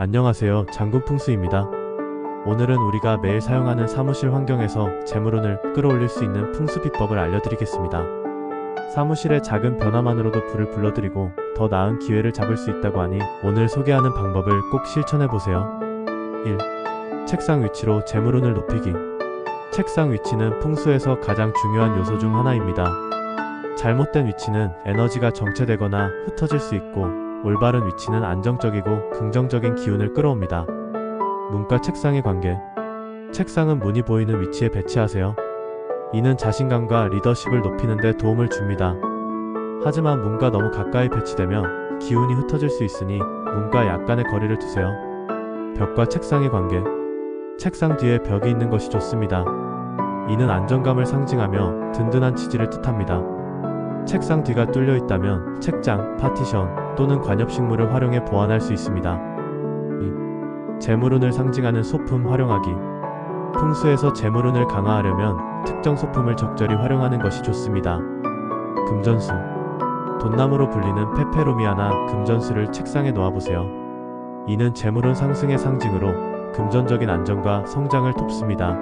안녕하세요. 장군풍수입니다. 오늘은 우리가 매일 사용하는 사무실 환경에서 재물운을 끌어올릴 수 있는 풍수 비법을 알려드리겠습니다. 사무실의 작은 변화만으로도 불을 불러들이고 더 나은 기회를 잡을 수 있다고 하니 오늘 소개하는 방법을 꼭 실천해보세요. 1. 책상 위치로 재물운을 높이기. 책상 위치는 풍수에서 가장 중요한 요소 중 하나입니다. 잘못된 위치는 에너지가 정체되거나 흩어질 수 있고 올바른 위치는 안정적이고 긍정적인 기운을 끌어옵니다. 문과 책상의 관계. 책상은 문이 보이는 위치에 배치하세요. 이는 자신감과 리더십을 높이는 데 도움을 줍니다. 하지만 문과 너무 가까이 배치되면 기운이 흩어질 수 있으니 문과 약간의 거리를 두세요. 벽과 책상의 관계. 책상 뒤에 벽이 있는 것이 좋습니다. 이는 안정감을 상징하며 든든한 지지를 뜻합니다. 책상 뒤가 뚫려 있다면 책장, 파티션 또는 관엽식물을 활용해 보완할 수 있습니다. 2. 재물운을 상징하는 소품 활용하기. 풍수에서 재물운을 강화하려면 특정 소품을 적절히 활용하는 것이 좋습니다. 금전수. 돈나무로 불리는 페페로미아나 금전수를 책상에 놓아보세요. 이는 재물운 상승의 상징으로 금전적인 안정과 성장을 돕습니다.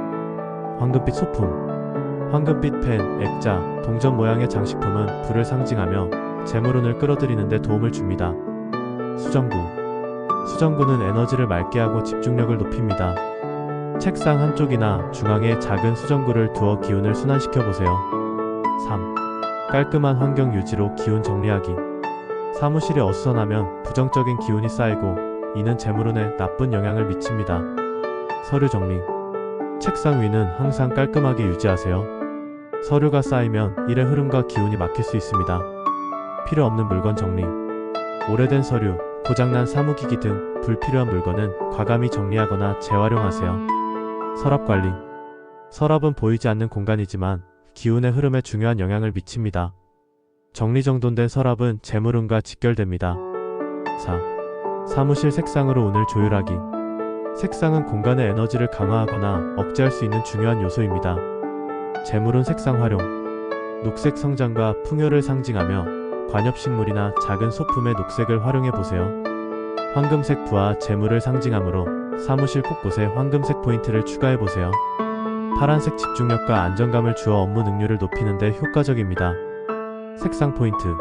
황금빛 소품. 황금빛 펜, 액자, 동전 모양의 장식품은 불을 상징하며 재물운을 끌어들이는 데 도움을 줍니다. 수정구. 수정구는 에너지를 맑게 하고 집중력을 높입니다. 책상 한쪽이나 중앙에 작은 수정구를 두어 기운을 순환시켜 보세요. 3. 깔끔한 환경 유지로 기운 정리하기. 사무실이 어수선하면 부정적인 기운이 쌓이고 이는 재물운에 나쁜 영향을 미칩니다. 서류 정리. 책상 위는 항상 깔끔하게 유지하세요. 서류가 쌓이면 일의 흐름과 기운이 막힐 수 있습니다. 필요 없는 물건 정리. 오래된 서류, 고장난 사무기기 등 불필요한 물건은 과감히 정리하거나 재활용하세요. 서랍 관리. 서랍은 보이지 않는 공간이지만 기운의 흐름에 중요한 영향을 미칩니다. 정리정돈된 서랍은 재물운과 직결됩니다. 4. 사무실 색상으로 운을 조율하기. 색상은 공간의 에너지를 강화하거나 억제할 수 있는 중요한 요소입니다. 재물운 색상 활용. 녹색 성장과 풍요를 상징하며 관엽식물이나 작은 소품의 녹색을 활용해 보세요. 황금색 부와 재물을 상징하므로 사무실 곳곳에 황금색 포인트를 추가해 보세요. 파란색 집중력과 안정감을 주어 업무 능률을 높이는 데 효과적입니다. 색상 포인트.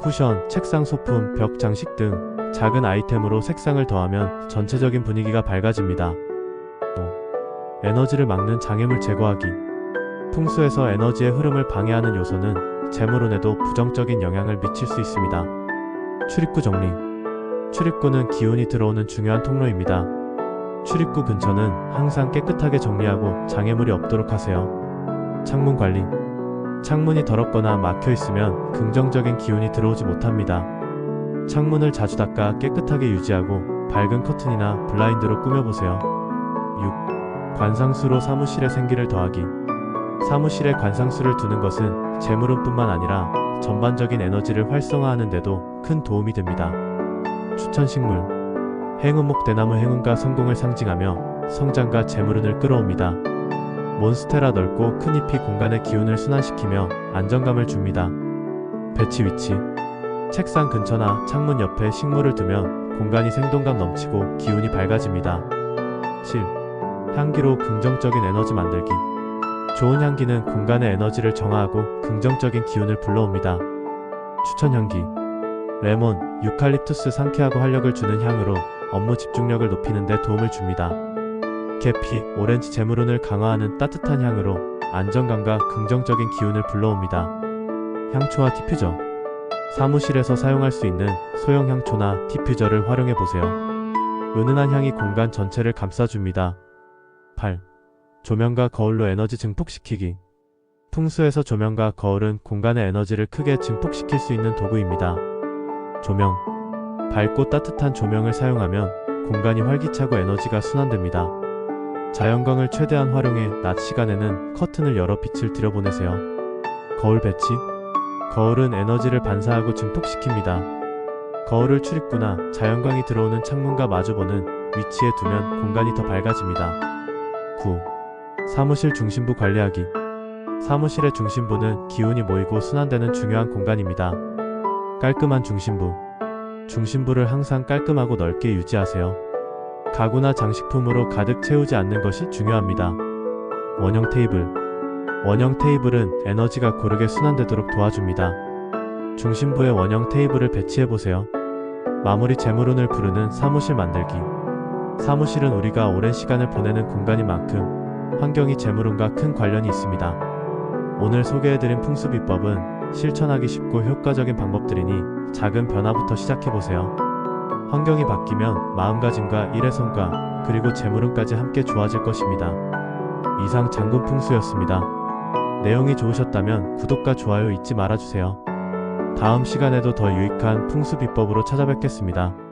쿠션, 책상 소품, 벽 장식 등 작은 아이템으로 색상을 더하면 전체적인 분위기가 밝아집니다. 5. 에너지를 막는 장애물 제거하기. 풍수에서 에너지의 흐름을 방해하는 요소는 재물운에도 부정적인 영향을 미칠 수 있습니다. 출입구 정리. 출입구는 기운이 들어오는 중요한 통로입니다. 출입구 근처는 항상 깨끗하게 정리하고 장애물이 없도록 하세요. 창문 관리. 창문이 더럽거나 막혀 있으면 긍정적인 기운이 들어오지 못합니다. 창문을 자주 닦아 깨끗하게 유지하고 밝은 커튼이나 블라인드로 꾸며보세요. 6. 관상수로 사무실에 생기를 더하기. 사무실에 관상수를 두는 것은 재물운뿐만 아니라 전반적인 에너지를 활성화하는 데도 큰 도움이 됩니다. 추천 식물. 행운목 대나무 행운과 성공을 상징하며 성장과 재물운을 끌어옵니다. 몬스테라 넓고 큰 잎이 공간의 기운을 순환시키며 안정감을 줍니다. 배치 위치. 책상 근처나 창문 옆에 식물을 두면 공간이 생동감 넘치고 기운이 밝아집니다. 7. 향기로 긍정적인 에너지 만들기. 좋은 향기는 공간의 에너지를 정화하고 긍정적인 기운을 불러옵니다. 추천 향기. 레몬, 유칼립투스 상쾌하고 활력을 주는 향으로 업무 집중력을 높이는 데 도움을 줍니다. 계피, 오렌지 재물운을 강화하는 따뜻한 향으로 안정감과 긍정적인 기운을 불러옵니다. 향초와 디퓨저. 사무실에서 사용할 수 있는 소형 향초나 디퓨저를 활용해 보세요. 은은한 향이 공간 전체를 감싸줍니다. 8. 조명과 거울로 에너지 증폭시키기. 풍수에서 조명과 거울은 공간의 에너지를 크게 증폭시킬 수 있는 도구입니다. 조명. 밝고 따뜻한 조명을 사용하면 공간이 활기차고 에너지가 순환됩니다. 자연광을 최대한 활용해 낮 시간에는 커튼을 열어 빛을 들여보내세요. 거울 배치. 거울은 에너지를 반사하고 증폭시킵니다. 거울을 출입구나 자연광이 들어오는 창문과 마주보는 위치에 두면 공간이 더 밝아집니다. 9. 사무실 중심부 관리하기. 사무실의 중심부는 기운이 모이고 순환되는 중요한 공간입니다. 깔끔한 중심부. 중심부를 항상 깔끔하고 넓게 유지하세요. 가구나 장식품으로 가득 채우지 않는 것이 중요합니다. 원형 테이블. 원형 테이블은 에너지가 고르게 순환되도록 도와줍니다. 중심부에 원형 테이블을 배치해 보세요. 마무리 재물운을 부르는 사무실 만들기. 사무실은 우리가 오랜 시간을 보내는 공간인 만큼 환경이 재물운과 큰 관련이 있습니다. 오늘 소개해드린 풍수 비법은 실천하기 쉽고 효과적인 방법들이니 작은 변화부터 시작해보세요. 환경이 바뀌면 마음가짐과 일의 성과 그리고 재물운까지 함께 좋아질 것입니다. 이상 장군 풍수였습니다. 내용이 좋으셨다면 구독과 좋아요 잊지 말아주세요. 다음 시간에도 더 유익한 풍수 비법으로 찾아뵙겠습니다.